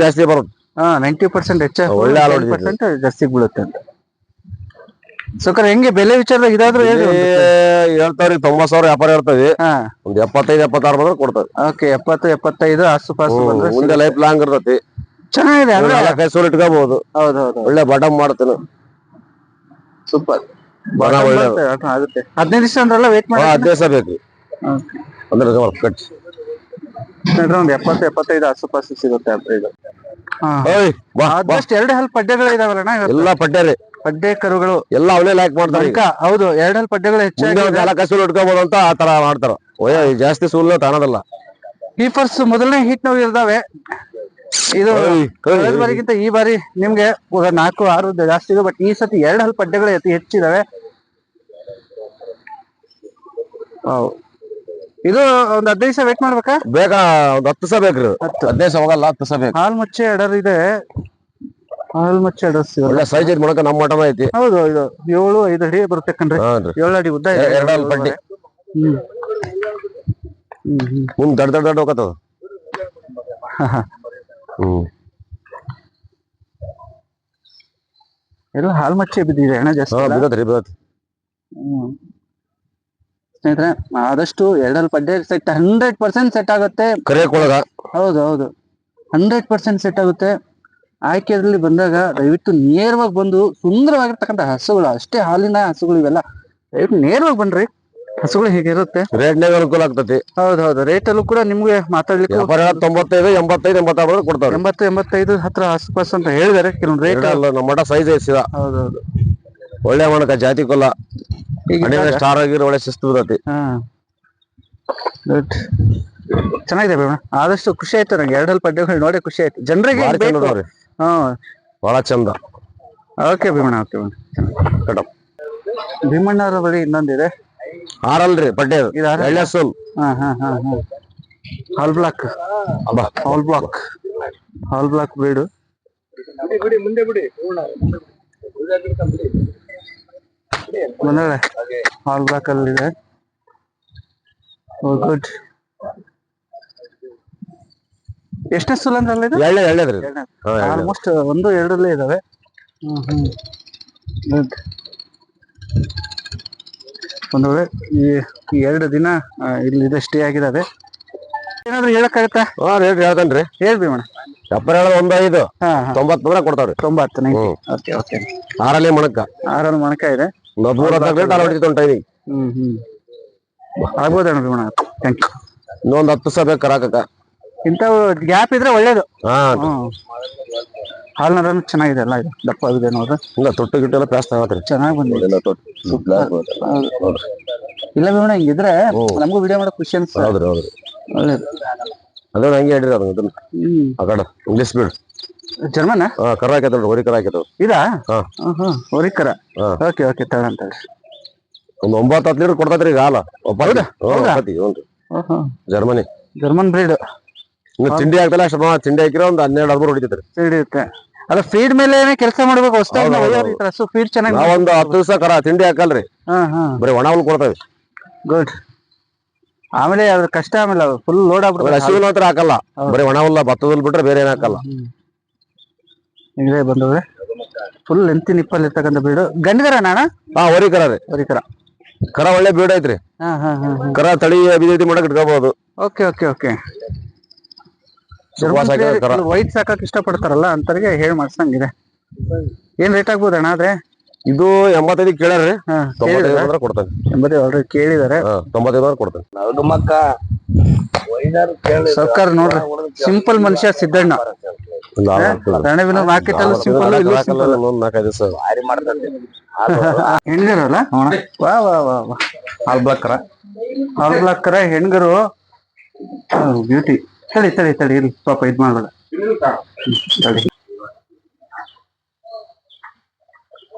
ಜಾಸ್ತಿ ಬರುತ್ತೆ. ಹಾ ನೈಂಟಿ ಪರ್ಸೆಂಟ್ ಎಚ್ ಎಫ್ ಒಳ್ಳೆ. ಪರ್ಸೆಂಟ್ ಜರ್ಸಿ ಬೀಳುತ್ತೆ ಅಂತ. ಸೋಕರ್ ಹೆಂಗೆ ಬೆಲೆ ವಿಚಾರದಾಗ ಇದಾದ್ರೂ ಹೇಳಿ ಒಂದು. ಹೇಳ್ತಾವ್ರಿ ತೊಂಬತ್ ಸಾವಿರ ವ್ಯಾಪಾರ ಹೇಳ್ತಾವಿ ಹಾ. ಒಂದ್ ಎಪ್ಪತ್ತೈದು ಎಪ್ಪತ್ತಾರು ಬಂದ್ರೆ ಕೊಡ್ತದೆ. ಓಕೆ ಎಪ್ಪತ್ತು ಎಪ್ಪತ್ತೈದು ಆಸುಪಾಸು ಬಂದ್ರೆ ಮುಂದೆ ಲೈಫ್ ಲಾಂಗ್ ಇರ್ತೈತಿ ಚೆನ್ನಾಗಿದೆ ಅಂದ್ರೆ ನಾಲ್ಕೈದು ಸೂಲ್ ಇಟ್ಕೋಬಹುದು ಹೌದು ಹೌದು ಒಳ್ಳೆ ಬಡಮ್ ಮಾಡ್ತೀನಿ. ಸೂಪರ್ ಬಹಳ ಒಳ್ಳೆ ಆಗುತ್ತೆ. ಹದಿನೈದು ದಿವಸ ಅಂದ್ರಲ್ಲ ವೇಟ್ ಮಾಡಿ. ಹದಿನೈದು ದಿವಸ ಬೇಕ್ರಿ Okay. ಅಂದ್ರೆ ಕಟ್ಟಿ ನೋಡ್ರಿ ಒಂದ್ ಎಪ್ಪತ್ತು ಎಪ್ಪತ್ತೈದು ಆಸುಪಾಸು ಸಿಗುತ್ತೆ ಅಂತ ಇದು. ಹಾ. ಓಯ್ ಬಾ ಬಾ. ಆದಷ್ಟು ಎರಡು ಹಲ್ ಪಡ್ಡೆಗಳು ಇದಾವಲ್ಲಣ್ಣ ಇವತ್ತು? ಎಲ್ಲಾ ಪಡ್ಯಾರಿ ಪಡ್ಡೆ ಕರುಗಳು ಎಲ್ಲ ಅವನೇ ಲೈಕ್ ಮಾಡ್ತಾರೆ ಈಗ. ಹೌದು ಎರಡಲ್ಲಿ ಪಡ್ಡೆಗಳು ಮುಂದೆ ಹೆಚ್ಚಾಗಿ ಇಟ್ಕೋಬಹುದು ಅಂತ ಆ ತರ ಮಾಡ್ತಾರ ಓಯ್ ಜಾಸ್ತಿ ಸೂಲ್ ತಾಣದಲ್ಲ ಕೀಪರ್ಸ್ ಮೊದಲನೇ ಹಿಟ್ ನೋವು ಇರ್ತಾವೆ ಇದು ಕಳೆದ. ಬಾರಿಗಿಂತ ಈ ಬಾರಿ ನಿಮ್ಗೆ ಒಂದು ನಾಲ್ಕು ಆರು ಜಾಸ್ತಿ ಇದೆ ಬಟ್ ಈ ಸತಿ ಎರಡು ಹಲ್ ಪಡ್ಡೆಗಳು ಅತಿ ಹೆಚ್ಚಿದಾವೆ ವಾವ್. ಇದು ಒಂದ್ ಹದಿನೈದು ಸಾವಿರ ವೇಟ್ ಮಾಡ್ಬೇಕಾ ಬೇಗ ಒಂದ್ ಹತ್ತು ಸಹ ಬೇಕ್ರಿ. ಹತ್ತು. ಹದಿನೈದು ಸಾವಿರ ಹೋಗಲ್ಲ ಹತ್ತು ಸಹ ಬೇಕು ಹಾಲ್ ಮುಚ್ಚೆ ಎಡರ್ ಇದೆ ಮಚ್ಚೆ ಸಿಗಲ್ಲ ಒಳ್ಳೆ ಸೈಜ್ ಐತಿ ನೋಡಕ ನಮ್ಮ ಮಟನ ಐತಿ ಹೌದು ಇದು ಏಳು ಐದು ಅಡಿ ಬರುತ್ತೆ ಕಣ್ರಿ. ಹಾನ್ರಿ ಏಳು ಅಡಿ ಉದ್ದ ಇದೆ. ಎರಡು ಬಡ್ಡಿ ಪಡ್ಡಿ ಹ್ಮ್. ಹ್ಮ್ ಹ್ಮ್. ಮುಂದ್ ದಡ್ ದಡ್ ದಡ್ ಹೋಗತ್ತದ? ಹ್ಮ್. ಎಲ್ಲ ಹಾಲ್ ಮಚ್ಚೆ ಬಿದ್ದಿದೆ ಹಣ ಜಾಸ್ತಿ ಹಾ ಅಲ್ಲ? ಬಿದ್ದತ್ರಿ ಬಿದ್ದತ್ ಹ್ಮ್. ಸ್ನೇಹಿತರೆ ಆದಷ್ಟು ಎರಡಲ್ ಪಡ್ಡೆ ಸೆಟ್ ಹಂಡ್ರೆಡ್ ಪರ್ಸೆಂಟ್ ಸೆಟ್ ಆಗುತ್ತೆ. ಕರಿಯಕ್ಕೊಳಗ ಹೌದು ಹೌದು. ಹಂಡ್ರೆಡ್ ಪರ್ಸೆಂಟ್ ಸೆಟ್ ಆಗುತ್ತೆ. ಆಯ್ಕೆಯಲ್ಲಿ ಬಂದಾಗ ದಯವಿಟ್ಟು ನೇರವಾಗಿ ಬಂದು ಸುಂದರವಾಗಿರ್ತಕ್ಕಂಥ ಹಸುಗಳು ಅಷ್ಟೇ ಹಾಲಿನ ಹಸುಗಳು ಇವೆಲ್ಲ. ದಯವಿಟ್ಟು ನೇರವಾಗಿ ಬನ್ರಿ. ಹಸುಗಳು ಹೇಗಿರುತ್ತೆ ರೇಟ್ ಅನುಕೂಲ ಆಗ್ತತಿ ಹೌದೌದು. ಹೌದು ರೇಟ್ ಅಲ್ಲೂ ಕೂಡ ನಿಮ್ಗೆ ಮಾತಾಡ್ಲಿಕ್ಕೆ ತೊಂಬತ್ತೈದು ಎಂಬತ್ತೈದು ಎಂಬತ್ತಾರು ಕೊಡ್ತಾರೆ. ಎಂಬತ್ತು ಎಂಬತ್ತೈದು ಹತ್ರ ಆಸ್ಪಾಸ್ ಅಂತ ಹೇಳಿದಾರೆ ಕೆಲವೊಂದು ರೇಟ್ ಅಲ್ಲ. ನಮ್ಮ ಮಠ ಸೈಜ್ ಐಸಿದ ಹೌದು ಹೌದು ಒಳ್ಳೆ ಮಣಕ ಜಾತಿ ಕೊಲ್ಲ. ಸ್ಟಾರ್ ಆಗಿರೋ ಒಳ್ಳೆ ಶಿಸ್ತು ಗುಡ್ ಚೆನ್ನಾಗಿದೆ ಬೇಡ ಆದಷ್ಟು ಖುಷಿ ಆಯ್ತು ನಂಗೆ. ಎರಡಲ್ ಪಡ್ಡೆಗಳು ನೋಡಿ ಖುಷಿ ಆಯ್ತು. ಜನರಿಗೆ ಹಾ. ಬಹಳ ಚಂದ. Okay Bhimanna okay madam Bhimanna ಅವರ ಬಳಿ ಇನ್ನೊಂದಿದೆ ಆರಲ್ರಿ ಬಡ್ಡೆ ಇದು ಆರಲ್ಲ? ಎಳ್ಳೆ ಸೋಲ್. ಹಾ ಹಾ ಹಾ ಹಾ. ಹಾಲ್ ಬ್ಲಾಕ್ ಹಾಲ್ ಬ್ಲಾಕ್ ಹಾಲ್ ಬ್ಲಾಕ್ ಬೀಡು. ಬಿಡಿ ಮುಂದೆ ಬಿಡಿ. ಬಂದಾಳೆ? ಹಾಲ್ ಬ್ಲಾಕ್ ಅಲ್ಲಿ ಇದೆ ಗುಡ್ ಎಷ್ಟನೇ ಸುಲ್ ಅಂದ್ರೆ ಇದು? ಎಳ್ಳೆ ಎಳ್ಳೆದ್ರಿ ಆಲ್ಮೋಸ್ಟ್ ಒಂದು ಎರಡಲ್ಲೇ ಇದಾವೆ. ಹ್ಮ್ ಹ್ಮ್. ಗುಡ್ ಒಂದು ವೇಳೆ ಈ ಎರಡು ದಿನ ಆ, ಇಲ್ಲಿ ಇದೆ ಸ್ಟೇ ಆಗಿದಾವೆ. ಏನಾದ್ರು ಹೇಳಕ್ಕಾಗತ್ತಾ? ಹಾ ರೇಟ್ ಹೇಳ್ತೇನ್ರಿ ಹೇಳ್ಬಿ ಮೇಡಮ್. ವ್ಯಾಪಾರ ಹೇಳೋದ್ ಒಂದ್ ಐದು. ಹಾ ಹಾ. ತೊಂಬತ್ ಬಂದ್ರೆ ಕೊಡ್ತಾವ್ರಿ. ತೊಂಬತ್ತು ನೈಂಟಿ. ಹ್ಮ್. Okay okay. ಆರಲ್ಲಿ ಮಣಕ. ಆರಲ್ಲಿ ಮೊಣಕ ಇದೆ. ರೇಟ್ ಹೊಡಿತು timing hmm hmm. Thank you ಇನ್ನೊಂದ್ ಹತ್ತು ಸಾವಿರ ಬೇಕು ಕರಾಕಕ್ಕ. ಇಂಥವು ಗ್ಯಾಪ್ ಇದ್ರೆ ಒಳ್ಳೇದು. ಹಾ ಹಾಲ್ನರನು ಚೆನ್ನಾಗಿದೆ ಅಲ್ಲ ಇದು? ದಪ್ಪ ಆಗಿದೆ ನೋಡ್ರಿ. ಇಲ್ಲ ತೊಟ್ಟು ಗಿಟ್ಟು ಎಲ್ಲ ತಗೋತ್ರಿ ಚೆನ್ನಾಗಿ ಬಂದಿದೆ. ಹೌದು. ಇಲ್ಲ ಭೀಮಣ್ಣ ಹಿಂಗಿದ್ರೆ ನಮಗೂ ವಿಡಿಯೋ ಮಾಡೋ ಖುಷಿ ಅನ್ಸ್ತದೆ ಹೌದ್ರಿ ಹೌದ್ರಿ. ಒಳ್ಳೇದು. ಅದನ್ನ ಹಂಗೆ ಹೇಳ್ರಿ ಅದನ್ನ ಇದನ್ನ ಹ್ಮ್. ಆ ಕಡೆ ಇಂಗ್ಲಿಷ್ ಬಿಡ್. ಜರ್ಮನ? ಹಾ ಕರ ಹಾಕೈತಲ್ರಿ ಹೊರಿ ಕರ ಹಾಕೈತವ್ ಇದಾ? ಹಾ. ಹೊರಿಕರ ಹಾ. ಓಕೆ ಓಕೆ ತಗೊಂತ ಒಂದ್ ಒಂಬತ್ತು ಹತ್ತು ಲೀಟರ್ ಕೊಡ್ತೈತ್ರಿ ಈಗ ಹಾಲ. ಒಬ್ಬ ಹೌದಾ? ಹೌದಾ? ಜರ್ಮನಿ. ಜರ್ಮನ್ ಬ್ರೀಡ್ ಇನ್ನು ತಿಂಡಿ ಹಾಕ್ತಲ್ಲ ಅಷ್ಟು ತಿಂಡಿ ಹಾಕಿರೋ ಒಂದ್ ಹನ್ನೆರಡು ಹದಿಮೂರು ಹೊಡಿತೈತ್ರಿ ಹಿಡಿಯುತ್ತೆ. ಅಲ್ಲ ಫೀಡ್ ಮೇಲೆ ಕೆಲಸ ಮಾಡ್ಬೇಕು ಹೊಸದಾಗಿ ಹೌದು, ಹೌದು, ನಾವು ಹಸು ಫೀಡ್ ಚೆನ್ನಾಗಿ ನಾವೊಂದು ಹತ್ತು ದಿವಸ ಕರ ತಿಂಡಿ ಹಾಕಲ್ರಿ. ಹಾ ಹಾ. ಬರೀ ಒಣ ಹುಲ್ ಕೊಡ್ತೇವೆ. ಗುಡ್ ಆಮೇಲೆ ಅದ್ರ ಕಷ್ಟ ಆಮೇಲೆ ಫುಲ್ ಲೋಡ್ ಆಗ್ಬಿಟ್ಟು ಹಸಿ ಹುಲ್ ಹತ್ರ ಹಾಕಲ್ಲ. ಬರೀ ಒಣ ಹುಲ್ಲ ಭತ್ತದ ಹುಲ್ ಬಿಟ್ರೆ ಬೇರೆ ಏನ್ ಹಾಕಲ್ಲ. ಹಿಂಗೆ ಬಂದವ್ರೆ. ಫುಲ್ ಲೆಂತಿ ನಿಪ್ಪಲ್ಲಿ ಇರ್ತಕ್ಕಂಥ ಬೀಡು ಗಂಡಗರ ನಾಣ ಹಾ ಹೊರಿ ಕರ ರೀ. ಹೊರಿ ಕರ. ಒಳ್ಳೆ ಬೀಡ್ ಐತ್ರಿ. ಹಾ ಹಾ ಹಾ ಕರ ತಳಿ ಅಭಿವೃದ್ಧಿ ಮಾಡಕ್ ಇಟ್ಕೋಬಹುದು ಓಕೆ ಓಕೆ ಓಕೆ ಕರ ವೈಟ್ ಸಾಕಕ್ ಇಷ್ಟಪಡ್ತಾರಲ್ಲ ಅಂತವ್ರಿಗೆ ಹೇಳಿ ಮಾಡ್ಸಂಗಿದೆ. ಏನ್ ರೇಟ್ ಆಗ್ಬೋದು ಅಣ್ಣ ಆದ್ರೆ? ಇದು ಎಂಬತ್ತೈದು ಕೇಳಾರ ತೊಂಬತ್ತೈದು ಕೊಡ್ತೇನೆ ಆಲ್ರೆಡಿ ಕೇಳಿದಾರೆ. ತೊಂಬತ್ತೈದು ಕೊಡ್ತೇನೆ ಸರ್ಕಾರ ನೋಡ್ರಿ ಸಿಂಪಲ್ ಮನುಷ್ಯ ಸಿದ್ದಣ್ಣ. ಮಾರ್ಕೆಟ್ ಅಲ್ಲೂ ಸಿಂಪಲ್ ಇಲ್ಲೂ ಹೆಣ್ಗರಲ್ಲ? ವಾ ವಾ ವಾ ವಾ. ಹಾಲ್ ಬ್ಲಾಕ್ ಹಾಲ್ ಬ್ಲಾಕ್ ಕರ ಹೆಣ್ಗರು ಬ್ಯೂಟಿ ತಡಿ ತಳಿ ತಳಿ ಇರ್ಲಿ ಪಾಪ ಇದ್ ಮಾಡ್ಬೇಡ. ಅಲ್ಲಿಂದ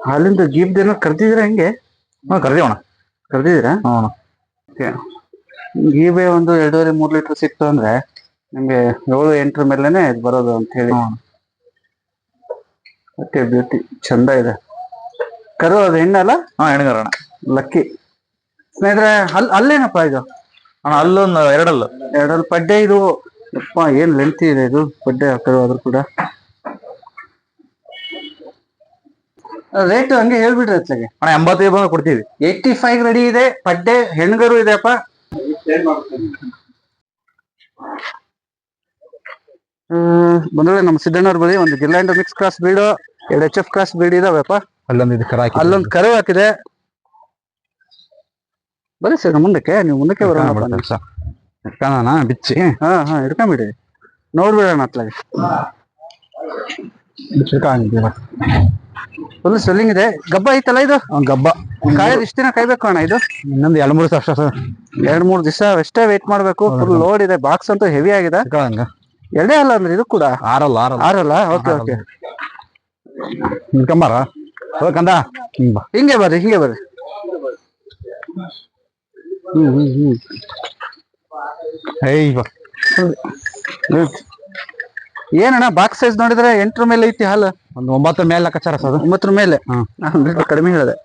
ಹಾಲಿಂದ ಏನೋ ಕರ್ದಿದ್ರ ಹೆಂಗೆ? ಹಾ ಕರ್ದೇವಣ ಕರ್ದಿದ್ದೀರಾ? ಓಕೆ. ಗೀಬೆ ಒಂದು ಎರಡೂವರೆ ಮೂರ್ ಲೀಟರ್ ಸಿಕ್ತು ಅಂದ್ರೆ ನಿಮ್ಗೆ ಏಳು ಎಂಟರ ಮೇಲೆನೆ ಇದು ಬರೋದು ಅಂತ ಹೇಳಿ. ಓಕೆ ಬ್ಯೂಟಿ ಚಂದ ಇದೆ. ಕರು ಅದು ಹೆಣ್ಣಲ್ಲ? ಹಾ ಹೆಣ್ಗಾರಣ ಲಕ್ಕಿ. ಸ್ನೇಹಿತರೆ ಅಲ್ ಅಲ್ಲೇನಪ್ಪ ಇದು? ಅಣ್ಣ ಅಲ್ಲೊಂದು ಎರಡಲ್ಲ. ಎರಡಲ್ಲಿ ಪಡ್ಡೆ ಇದು. ಯಪ್ಪ ಏನ್ ಲೆಂತ್ ಇದೆ ಇದು? ಬಡ್ಡೆ ಹಾಕೋದು ಆದ್ರೂ ಕೂಡ. ರೇಟ್ ಹಂಗೆ ಹೇಳ್ಬಿಡ್ರಿ ಅತ್ಲಾಗೆ. ಅಣ್ಣ ಎಂಬತ್ತೈದು ಬಂದ್ರೆ ಕೊಡ್ತೀವಿ. ಏಯ್ಟಿ ಫೈವ್ ರೆಡಿ ಇದೆ ಪಡ್ಡೆ ಹೆಣ್ಗರು ಇದೆಯಪ್ಪ ಬಂದ್ರೆ ನಮ್ಮ ಸಿದ್ದಣ್ಣವ್ರ ಬಳಿ ಒಂದು ಗಿಲ್ಲಾಂಡ್ ಮಿಕ್ಸ್ ಕ್ರಾಸ್ ಬೀಡು ಎರಡು ಎಚ್ ಎಫ್ ಕ್ರಾಸ್ ಬೀಡ್ ಇದಾವೆಪ್ಪ ಅಲ್ಲೊಂದು ಇದು ಕರ ಅಲ್ಲೊಂದು ಕರು ಹಾಕಿದೆ. ಬರೀ ಸರ್ ಮುಂದಕ್ಕೆ ನೀವು ಮುಂದಕ್ಕೆ ಬರೋಣ ಕಣನ ಬಿಚ್ಚಿ? ಹಾ ಹಾ ಇಟ್ಕೊಂಬಿಡಿ. ನೋಡ್ಬಿಡೋಣ ಅತ್ಲಾಗೆ ಫುಲ್ ಸ್ವೆಲ್ಲಿಂಗ್ ಇದೆ. ಗಬ್ಬ ಐತಲ್ಲ ಇದು? ಗಬ್ಬ. ಕಾಯೋದು ಇಷ್ಟ ದಿನ ಕಾಯ್ಬೇಕು ಅಣ್ಣ ಇದು? ಇನ್ನೊಂದು ಎರಡು ಮೂರು ದಿವಸ ಸರ್. ಎರಡ್ ಮೂರ್ ದಿವಸ ಅಷ್ಟೇ ವೇಟ್ ಮಾಡ್ಬೇಕು. ಫುಲ್ ಲೋಡ್ ಇದೆ. ಬಾಕ್ಸ್ ಅಂತೂ ಹೆವಿ ಆಗಿದೆ. ಎರಡೇ ಅಲ್ಲ ಅಂದ್ರೆ ಇದು ಕೂಡ? ಆರಲ್ಲ ಆರಲ್ಲ. ಆರಲ್ಲ? ಓಕೆ ಓಕೆ ಕಂಬಾರ ಕಂದ. ಹಿಂಗೆ ಬರ್ರಿ ಹಿಂಗೆ ಬರ್ರಿ. ಹ್ಮ್ ಹ್ಮ್ ಹ್ಮ್. ಏನಣ್ಣ ಬಾಕ್ಸ್ ಸೈಜ್ ನೋಡಿದ್ರೆ ಎಂಟ್ರ ಮೇಲೆ ಐತಿ ಹಾಲು? ಒಂದು ಒಂಬತ್ತರ ಮೇಲೆ ಲೆಕ್ಕಾಚಾರ ಸರ್ ಒಂಬತ್ತರ ಮೇಲೆ? ನಾನು ಕಡಿಮೆ ಹೇಳಿದೆ.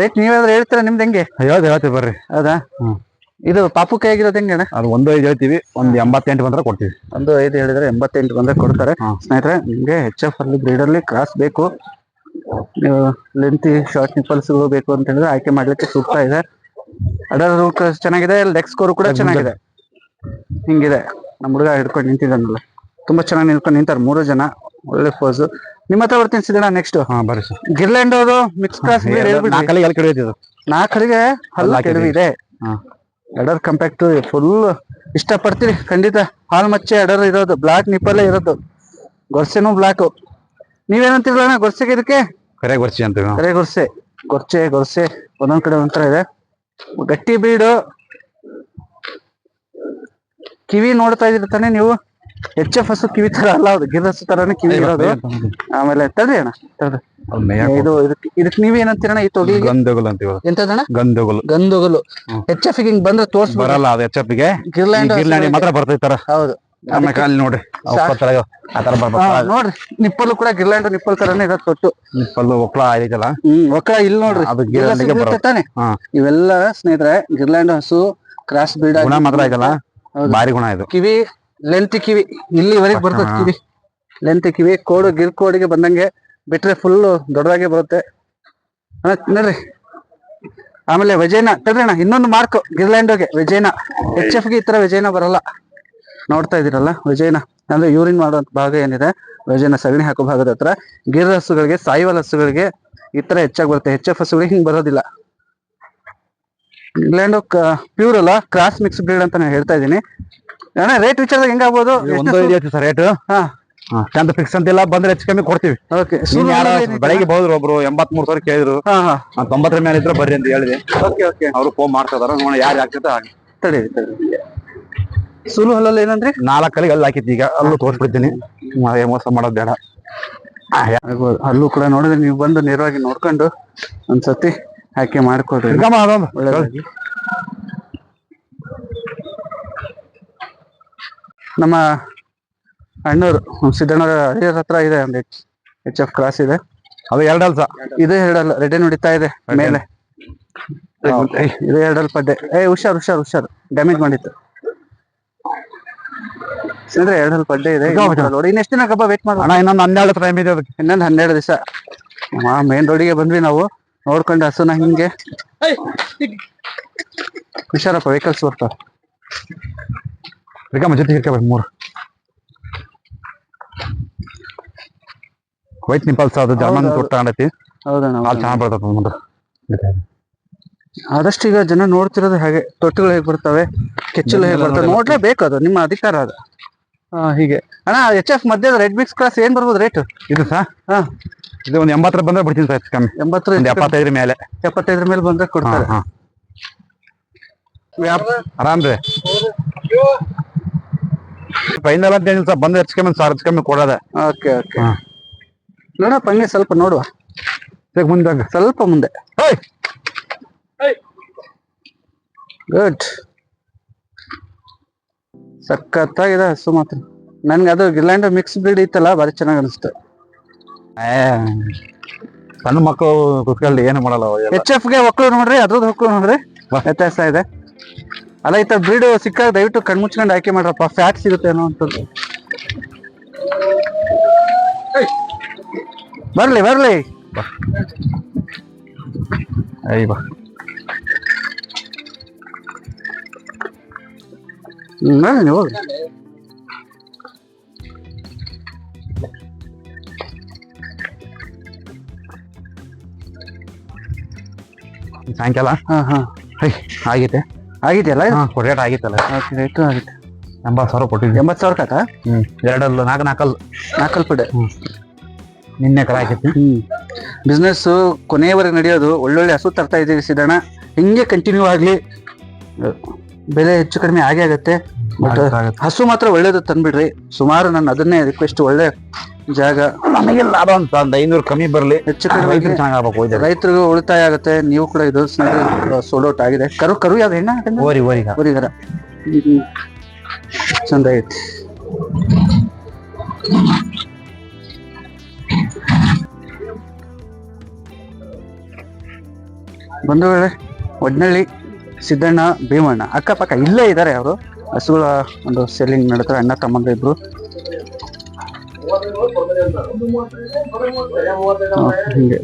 ರೇಟ್ ನೀವಾದ್ರೆ ಹೇಳ್ತೀರಾ ನಿಮ್ದು ಹೆಂಗೆ? ಹೇಳ್ದು ಹೇಳ್ತೀವಿ ಬರ್ರಿ. ಹೌದಾ. ಇದು ಪಾಪು ಕೈಯಾಗಿರೋದು ಹೆಂಗೆ ಅಣ್ಣ? ಅದು ಒಂದು ಐದು ಹೇಳ್ತೀವಿ ಒಂದು ಎಂಬತ್ತೆಂಟು ಬಂದ್ರೆ ಕೊಡ್ತೀವಿ. ಒಂದು ಐದು ಹೇಳಿದ್ರೆ ಎಂಬತ್ತೆಂಟು ಬಂದ್ರೆ ಕೊಡ್ತಾರೆ. ಸ್ನೇಹಿತರೆ ನಿಮ್ಗೆ ಎಚ್ ಎಫ್ ಅಲ್ಲಿ ಬ್ರೀಡರ್ಲಿ ಕ್ರಾಸ್ ಬೇಕು. ನೀವು ಲೆಂತಿ ಶಾರ್ಟ್ ನಿಪ್ಪಲ್ಸ್ಗಳು ಬೇಕು ಅಂತ ಹೇಳಿದ್ರೆ ಆಯ್ಕೆ ಮಾಡ್ಲಿಕ್ಕೆ ಸೂಕ್ತ ಇದೆ. ಅಡರ್ ಚೆನ್ನಾಗಿದೆ ಲೆಗ್ ಸ್ಕೋರ್ ಕೂಡ ಚೆನ್ನಾಗಿದೆ. ಹಿಂಗಿದೆ. ನಮ್ಮ ಹುಡುಗ ಹಿಡ್ಕೊಂಡು ನಿಂತಿದ್ದಾನಲ್ಲ. ತುಂಬಾ ಚೆನ್ನಾಗಿ ನಿಂತ್ಕೊಂಡು ನಿಂತಾರೆ ಮೂರು ಜನ. ಒಳ್ಳೆ ಫೋಸ್ ನಿಮ್ಮ ಹತ್ರ ಬರ್ತೀನಿ ಸಿಗೋಣ ನೆಕ್ಸ್ಟ್ ಹಾ ಬರ್ರಿ ಸರ್. ಗಿರ್ಲ್ಯಾಂಡ್ ಅವರು ಮಿಕ್ಸ್ ಕ್ಲಾಸ್ ನಾಲ್ಕಲ್ಲಿ ಎಲ್ಲಿ ಇದೆ ನಾಲ್ಕರಿಗೆ ಹಲ್ಲು. ಕೆಡವಿದೆ ಹಾ. ಅಡರ್ ಕಂಪ್ಯಾಕ್ಟ್ ಫುಲ್ ಇಷ್ಟ ಇಷ್ಟಪಡ್ತೀರಿ ಖಂಡಿತ. ಹಾಲ್ ಮಚ್ಚೆ ಎಡರ್ ಇರೋದು. ಬ್ಲಾಕ್ ನಿಪ್ಪಲ್ಲೇ ಇರೋದು. ಗೊರ್ಸೆನೂ ಬ್ಲಾಕ್ ನೀವೇನಂತಿರಲ್ಲ ಗೊರ್ಸೆಗೆ ಇದಕ್ಕೆ? ಕರೆ ಗೊರ್ಸೆ ಅಂತೀವಿ ಕರೆ ಗೊರ್ಸೆ. ಗೊರ್ಚೆ ಗೊರ್ಸೆ. ಒಂದೊಂದ್ ಕಡೆ ಒಂಥರ ಇದೆ. ಗಟ್ಟಿ ಬೀಡು. ಕಿವಿ ನೋಡ್ತಾ ಇದ್ರ ತಾನೆ ನೀವು? ಎಚ್ ಎಫ್ ಹಸು ಕಿವಿ ತರ ಅಲ್ಲ ಅದು ಗಿರ್ರಸು ತರಾನೇ ಕಿವಿ ಇರೋದು. ಆಮೇಲೆ ತಡ್ರಿ ಅಣ್ಣ ತಡ್ರಿ. ಇದು ಇದಕ್ಕೆ ಈ ಅಂತೀವಿ ಎಂತದಣ್ಣ? ಗಂಧಗಲು. ಗಂಧುಗಲು ಎಚ್ ಎಫ್ ಹಿಂಗ್ ಬಂದ್ರೆ ತೋರ್ಸ್ ಬರಲ್ಲ ಅದು ಎಚ್ಗೆ. ಗಿರ್ಲ್ಯಾಂಡ್ ಮಾತ್ರ ಬರ್ತೈತಾರ ಹೌದು. ಆಮೇಲೆ ಅಲ್ಲಿ ನೋಡ್ರಿ. ಒಪ್ಪತ್ತರ ತರ ಹಾ, ಬರ್ಬೇಕು. ನೋಡ್ರಿ. ನಿಪ್ಪಲು ಕೂಡ ಗಿರ್ಲ್ಯಾಂಡ್ ನಿಪ್ಪಲ್ ತರಾನೇ ಇರೋದು ತೊಟ್ಟು. ನಿಪ್ಪಲ್ಲು ಒಪ್ಪಳ ಐತಲ್ಲ ಹ್ಮ್ ಒಕ್ಕಳ ಇಲ್ಲಿ ನೋಡ್ರಿ. ಅದು ಸಿಗುತ್ತೆ ತಾನೆ. ಇವೆಲ್ಲ ಸ್ನೇಹಿತರೆ ಗಿರ್ಲ್ಯಾಂಡ್ ಹಸು ಕ್ರಾಸ್ ಬಿಲ್ಡ್ ಗುಣ ಮಾತ್ರ ಐತಲ್ಲ. ಭಾರಿ ಗುಣ ಇದು. ಕಿವಿ ಲೆಂತ್ ಕಿವಿ. ಇಲ್ಲಿವರೆಗೆ ಬರ್ತದೆ ಕಿವಿ. ಲೆಂತ್ ಕಿವಿ ಕೋಡು ಗಿರ್ ಕೋಡಿಗೆ ಬಂದಂಗೆ ಬಿಟ್ರೆ ಫುಲ್ ದೊಡ್ಡದಾಗೆ ಬರುತ್ತೆ. ನೋಡ್ರಿ. ಆಮೇಲೆ ವಿಜಯನ ತಡ್ರಿ ಅಣ್ಣ ಇನ್ನೊಂದು ಮಾರ್ಕ್ ಗಿರ್ಲ್ಯಾಂಡೋಗೆ ವಿಜಯನ ಎಚ್ ಎಫ್ಗೆ ಈ ತರ ವಿಜಯನ ಬರಲ್ಲ. ನೋಡ್ತಾ ಇದೀರಲ್ಲ ವಿಜಯನ? ಅಂದ್ರೆ ಯೂರಿನ್ ಮಾಡುವಂತ ಭಾಗ ಏನಿದೆ? ವಿಜಯನ ಸಗಣಿ ಹಾಕೋ ಭಾಗದ ಹತ್ರ ಗಿರ್ ಹಸುಗಳಿಗೆ ಸಾಯಿವಲ್ ಹಸುಗಳಿಗೆ ಈ ತರ ಹೆಚ್ಚಾಗಿ ಬರುತ್ತೆ. ಎಚ್ ಎಫ್ ಹಸುಗಳಿಗೆ ಹಿಂಗ್ ಬರೋದಿಲ್ಲ. ಇಂಗ್ಲೆಂಡ್ ಪ್ಯೂರ್ ಅಲ್ಲ? ಕ್ರಾಸ್ ಮಿಕ್ಸ್ ಬ್ರೀಡ್ ಅಂತ ನಾನು ಹೇಳ್ತಾ ಇದೀನಿ ಅಣ್ಣ ರೇಟ್ ವಿಚಾರದಾಗ ಹೆಂಗಾಗ್ಬೋದು ಸರ್ ರೇಟ್ ಹಾ. ಚಂದ ಫಿಕ್ಸ್ ಅಂತಿಲ್ಲ ಬಂದ್ರೆ ಹೆಚ್ಚು ಕಮ್ಮಿ ಕೊಡ್ತೀವಿ. ಬೆಳಗ್ಗೆ ಹೋದ್ರು ಒಬ್ರು ಎಂಬತ್ ಮೂರ್ ಸಾವಿರ ಕೇಳಿದ್ರು. ತೊಂಬತ್ತರ ಮೇಲೆ ಇದ್ರೆ ಬರ್ರಿ ಅಂತ ಹೇಳಿದೆ. ಅವ್ರು ಫೋನ್ ಮಾಡ್ತಾ ಇದಾರೆ. ಯಾರು ಹಾಗೆ. ತಡಿ ತಡಿ. ಸುಲು ಹಲ್ಲಲ್ಲಿ ಏನಂದ್ರೆ? ನಾಲ್ಕಲ್ಲಿಗೆ ಅಲ್ಲಿ ಹಾಕಿತ್ತು ಈಗ ಅಲ್ಲೂ ತೋರಿಸ್ಬಿಡ್ತೀನಿ. ಮೋಸ ಮಾಡೋದು ಬೇಡ. ಅಲ್ಲೂ ಕೂಡ ನೋಡಿದ್ರೆ ನೀವು ಬಂದು ನೇರವಾಗಿ ನೋಡ್ಕೊಂಡು ಒಂದ್ಸತಿ ಆಯ್ಕೆ ಮಾಡ್ಕೊಡ್ರಿ ನಮ್ಮ ಅಣ್ಣವ್ರು ಸಿದ್ದಣ್ಣ ಸಿದ್ದಣ್ಣವ್ರ ಹರಿಹರ ಹತ್ರ ಇದೆ ಒಂದು ಎಚ್ ಎಚ್ ಎಫ್ ಕ್ರಾಸ್ ಇದೆ. ಅದು ಎರಡು ಅಲ್ಸ ಇದು ಎರಡಲ್ಲ ರೆಡಿ ನುಡಿತಾ ಇದೆ ಮೇಲೆ. ಇದು ಎರಡಲ್ ಪದ್ದೆ ಏ ಹುಷಾರ್ ಹುಷಾರ್ ಹುಷಾರ್. ಡ್ಯಾಮೇಜ್ ಮಾಡಿತ್ತು. ಅಂದ್ರೆ ಎರಡಲ್ ಪಡ್ಡೆ ಇದೆ. ನೋಡಿ ಇನ್ನೆಷ್ಟು ದಿನ ಕಬ್ಬ ವೇಟ್ ಮಾಡೋಣ ಅಣ್ಣ ಇನ್ನೊಂದು ಹನ್ನೆರಡು ಟೈಮ್ ಇದೆ ಅದಕ್ಕೆ. ಇನ್ನೊಂದು ಹನ್ನೆರಡು ದಿವಸ. ಮೇನ್ ರೋಡಿಗೆ ಬಂದ್ವಿ ನಾವು. ನೋಡ್ಕೊಂಡು ಹಸುನ ಹಿಂಗೆ. ಹುಷಾರಪ್ಪ ವೆಹಿಕಲ್ಸ್ ಬರ್ತಾವ ರಿಕಮ್ಮ ಜೊತೆ ಹಿಡ್ಕೋಬೇಕು ಮೂರು. ವೈಟ್ ನಿಂಪಲ್ಸ್ ಅದು ಜರ್ಮನ್ ಹೌದು. ತಗೊಂಡೈತಿ ಹೌದಣ್ಣ ಅಲ್ಲಿ ಚೆನ್ನಾಗಿ ಬರ್ತದೆ ಮುಂದೆ ಆದಷ್ಟು ಈಗ ಜನ ನೋಡ್ತಿರೋದು ಹಾಗೆ ತೊಟ್ಟುಗಳು ಹೇಗೆ ಬರ್ತವೆ ಕೆಚ್ಚಲು ಹೇಗೆ ಬರ್ತವೆ ನೋಡ್ಲೇ ಬೇಕು ಅದು ನಿಮ್ಮ ಅಧಿಕಾರ ಅದು. ಆ, ಹೀಗೆ. ಅಣ್ಣ ಎಚ್ ಎಫ್ ಮಧ್ಯದ ರೆಡ್ ಮಿಕ್ಸ್ ಕ್ಲಾಸ್ ಏನ್ ಬರ್ಬೋದು ರೇಟ್ ಇದು ಸಾ? ಹಾ. ಇದು ಒಂದು ಎಂಬತ್ತರ ಬಂದ್ರೆ ಬಿಡ್ತೀನಿ ಸರ್ ಹೆಚ್ಚು ಕಮ್ಮಿ. ಎಂಬತ್ತರ ಒಂದು ಎಪ್ಪತ್ತೈದ್ರ ಮೇಲೆ. ಎಪ್ಪತ್ತೈದ್ರ ಮೇಲೆ ಬಂದ್ರೆ ಹಾ ಕೊಡ್ತಾರೆ ಹಾ ಆರಾಮ್ ರೀ. ಫೈನಲ್ ಅಂತ ಏನಿಲ್ಲ ಸರ್ ಬಂದ್ರೆ ಹೆಚ್ಚು ಕಮ್ಮಿ ಸಾವಿರ ಹೆಚ್ಚು ಕಮ್ಮಿ ಕೊಡೋದೆ. Okay okay. ಹಾ. ನೋಡಪ್ಪ ಹಂಗೆ ಸ್ವಲ್ಪ ನೋಡುವ. ಮುಂದೆ ಸ್ವಲ್ಪ ಮುಂದೆ. ಗುಡ್ ಸಖತ್ತಾಗಿದೆ ಹಸು ಮಾತ್ರ. ನನ್ಗೆ ಅದು ಗಿಲ್ಯಾಂಡ್ ಮಿಕ್ಸ್ ಬ್ರೀಡ್ ಇತ್ತಲ್ಲ ಭಾರಿ ಚೆನ್ನಾಗಿ ಅನಿಸ್ತು ಸಣ್ಣ ಮಕ್ಕಳು ಕುತ್ಕೊಳ್ಳಿ ಏನು ಮಾಡಲ್ಲ ಎಚ್ ಎಫ್ಗೆ ಒಕ್ಕಳು ನೋಡ್ರಿ ಅದ್ರದ್ದು ಹೊಕ್ಕಳು ನೋಡ್ರಿ. ವ್ಯತ್ಯಾಸ ಇದೆ. ಅಲ್ಲ ಈ ಬ್ರೀಡ್ ಸಿಕ್ಕಾಗ ದಯವಿಟ್ಟು ಕಣ್ಮುಚ್ಕೊಂಡು ಆಯ್ಕೆ ಮಾಡ್ರಪ್ಪ. ಫ್ಯಾಟ್ ಸಿಗುತ್ತೆ ಅನ್ನೋ ಅಂತದ್ದು ಬರ್ಲಿ ಬರ್ಲಿ. ಅಯ್ಯ ಬಾ. ಹ್ಮ್, ಬರ್ಲಿ ನೀವು ಹೋಗಿ ಸಾಯಂಕಾಲ ಹಾಂ ಹಾಂ ಆಗೈತೆ ಆಗಿದೆಯಲ್ಲ ಹಾಂ ರೇಟ್ ಆಗಿತ್ತಲ್ಲ ರೇಟು ಆಗಿದೆ ಎಂಬತ್ತು ಸಾವಿರ ಕೊಟ್ಟಿದ್ವಿ ಎಂಬತ್ತು ಸಾವಿರ ಕಾಕ ಹ್ಞೂ ಎರಡಲ್ಲ ನಾಲ್ಕು ನಾಲ್ಕಲ್ ನಾಲ್ಕಲ್ ಪಡೆ ನಿನ್ನೆ ಕರ ಆಗೈತಿ ಹ್ಞೂ ಬಿಸ್ನೆಸ್ಸು ಕೊನೆಯವರೆಗೆ ನಡೆಯೋದು ಒಳ್ಳೊಳ್ಳೆ ಹಸು ತರ್ತಾ ಇದ್ದೀವಿ ಸಿದ್ದಣ್ಣ. ಹಿಂಗೆ ಕಂಟಿನ್ಯೂ ಆಗ್ಲಿ. ಬೆಲೆ ಹೆಚ್ಚು ಕಡಿಮೆ ಆಗೇ ಆಗತ್ತೆ. ಬಟ್. ಹಸು ಮಾತ್ರ ಒಳ್ಳೇದು ತಂದ್ಬಿಡ್ರಿ. ಸುಮಾರು ನಾನು ಅದನ್ನೇ ರಿಕ್ವೆಸ್ಟ್ ಒಳ್ಳೆ ಜಾಗ. ನಮಗೆ ಲಾಭ ಅಂತ ಒಂದು ಐನೂರು ಕಮ್ಮಿ ಬರಲಿ. ಹೆಚ್ಚು ಕಡಿಮೆ ಚೆನ್ನಾಗ್ಬೇಕು ರೈತರಿಗೂ ಉಳಿತಾಯ ಆಗುತ್ತೆ. ನೀವು ಕೂಡ ಇದು ಸೋಲ್ಡ್ ಔಟ್ ಆಗಿದೆ. ಕರು ಕರು ಯಾವ್ದು? ಹೆಣ್ಣ ಓರಿ ಓರಿಗ. ಓರಿಗರ. ಚಂದ ಐತಿ. ಬಂಧುಗಳೇ ಒಡ್ನಳ್ಳಿ. ಸಿದ್ದಣ್ಣ ಭೀಮಣ್ಣ ಅಕ್ಕಪಕ್ಕ ಇಲ್ಲೇ ಇದ್ದಾರೆ ಅವರು. ಹಸುಗಳ ಒಂದು ಸೆಲ್ಲಿಂಗ್ ನಡೀತಾರೆ ಅಣ್ಣ ತಮ್ಮಂದ್ರ ಇಬ್ರು. ಹಿಂಗೆ.